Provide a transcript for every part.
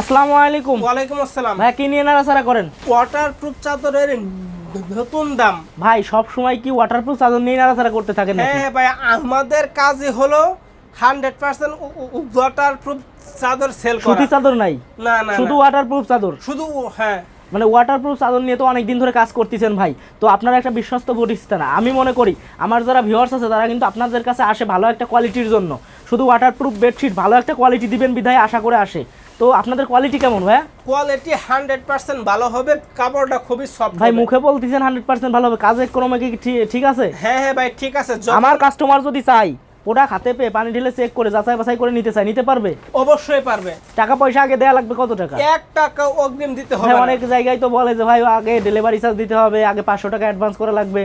আসসালামু আলাইকুম। ওয়ালাইকুম আসসালাম। ভাই কি নিয়ে নাড়াচাড়া করেন? ওয়াটারপ্রুফ চাদরের নতুন দাম। ভাই সব সময় কি ওয়াটারপ্রুফ চাদর নিয়ে নাড়াচাড়া করতে থাকেন হ্যাঁ হ্যাঁ ভাই আমাদের কাজই হলো হান্ড্রেড পার্সেন্ট ওয়াটারপ্রুফ চাদর সেল করা। সুতি চাদর নাই? না না শুধু ওয়াটারপ্রুফ চাদর? শুধু হ্যাঁ। মানে ওয়াটারপ্রুফ চাদর নিয়ে তো অনেক দিন ধরে কাজ করতেছেন ভাই। তো আপনারা একটা বিশ্বস্ত প্রতিষ্ঠান। আমি মনে করি আমার যারা ভিউয়ার্স আছে তারা কিন্তু আপনাদের কাছে আসে ভালো একটা কোয়ালিটির জন্য। শুধু ওয়াটারপ্রুফ বেডশিট ভালো একটা কোয়ালিটি দিবেন বিধায় আশা করে আসে। তো আপনাদের কোয়ালিটি কেমন ভাই কোয়ালিটি হান্ড্রেড পার্সেন্ট ভালো হবে কাপড়টা খুবই সফট ভাই মুখে বলতেছেন হান্ড্রেড পার্সেন্ট ভালো হবে কাজের ক্রমে কি ঠিক- আছে? হ্যাঁ হ্যাঁ ভাই ঠিক আছে। আমার কাস্টমার যদি চাই ওটা হাতে পেয়ে পানি ঢেলে চেক করে যাচাই বাছাই করে নিতে চাই নিতে পারবে? অবশ্যই পারবে। টাকা পয়সা আগে দেয়া লাগবে কত টাকা? এক টাকা অগ্রিম দিতে হবে অনেক জায়গায় তো বলে যে ভাই আগে ডেলিভারি চার্জ দিতে হবে আগে পাঁচশো টাকা অ্যাডভান্স করা লাগবে।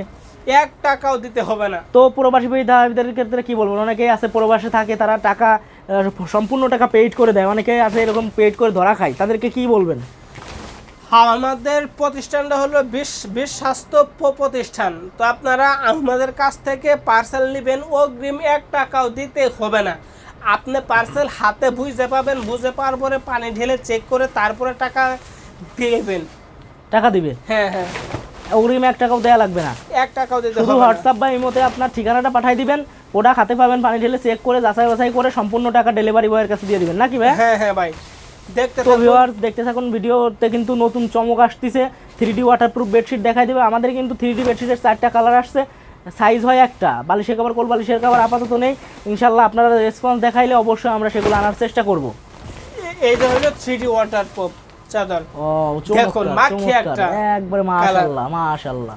এক টাকাও দিতে হবে না। তো প্রবাসী ভাইদের ক্ষেত্রে কি বলব? অনেকেই আছে প্রবাসে থাকে তারা টাকা সম্পূর্ণ টাকা পেইড করে দেয়। অনেকে আছে এরকম পেইড করে ধরা খায়। তাদেরকে কি বলবেন? আমাদের প্রতিষ্ঠানটা হলো বিশ বিশ স্বাস্থ্য প্রতিষ্ঠান। তো আপনারা আমাদের কাছ থেকে পার্সেল নেবেন অগ্রিম এক টাকাও দিতে হবে না। আপনি পার্সেল হাতে বুঝতে পাবেন বুঝে পাওয়ার পরে পানি ঢেলে চেক করে তারপরে টাকা দেবেন টাকা দিবে? হ্যাঁ হ্যাঁ। অগ্রিম এক টাকাও দেয়া লাগবে না। এক টাকাও দিতে শুধু। হোয়াটসঅ্যাপ বা ইমোতে আপনার ঠিকানাটা পাঠাই দিবেন ওটা হাতে পাবেন পানি ঢেলে চেক করে যাচাই বাছাই করে সম্পূর্ণ টাকা ডেলিভারি বয়ের কাছে দিয়ে দিবেন। নাকি ভাই? হ্যাঁ হ্যাঁ ভাই। দেখতে তো থাকুন। ভিউয়ার্স দেখতে থাকুন ভিডিওতে কিন্তু নতুন চমক আসতেছে। থ্রি ডি ওয়াটারপ্রুফ বেডশিট দেখাই দেবে। আমাদের কিন্তু থ্রি ডি বেডশিটের চারটা কালার আসছে। সাইজ হয় একটা। বালিশের কাপড় কোল বালিশের কাপড় আপাতত নেই। ইনশাল্লাহ আপনারা রেসপন্স দেখাইলে অবশ্যই আমরা সেগুলো আনার চেষ্টা করব। এ- এই যে হলো থ্রি ডি ওয়াটার প্রুফ চাদর। ও দেখুন, মাখি একটা একবারে মাশাআল্লাহ মাশাআল্লাহ।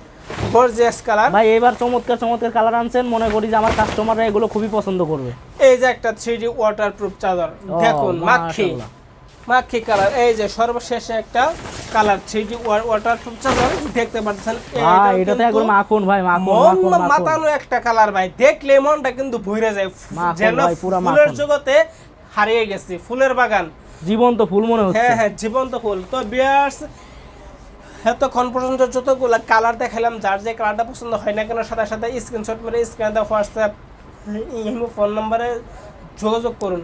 Gorgeous colour. ভাই এবার চমৎকার চমৎকার কালার আনছেন। মনে করি যে আমার কাস্টমাররা এগুলো খুবই পছন্দ করবে। এই যে একটা থ্রি ডি ওয়াটার প্রুফ চাদর দেখুন মাখি। মাখি কালার। এই যে সর্বশেষে একটা colour three D waterproof চাদর। দেখতে পাচ্ছেন? এটা তো একবার মাখন ভাই মাখন মাখন মাখন। মাতানো একটা কালার ভাই। দেখলে মনটা কিন্তু ভরে যায়। যেন ফুলের জগতে হারিয়ে গেছে। ফুলের বাগান। জীবন্ত ফুল মনে হচ্ছে। হ্যাঁ হ্যাঁ জীবন্ত ফুল। তো বিয়ার্স এতক্ষণ পর্যন্ত যতগুলো কালার দেখালাম যার যে কালারটা পছন্দ হয় না কেন, সাথে সাথে স্ক্রিনশট মেরে স্ক্রিনে হোয়াটসঅ্যাপ ফোন নম্বরে যোগাযোগ করুন।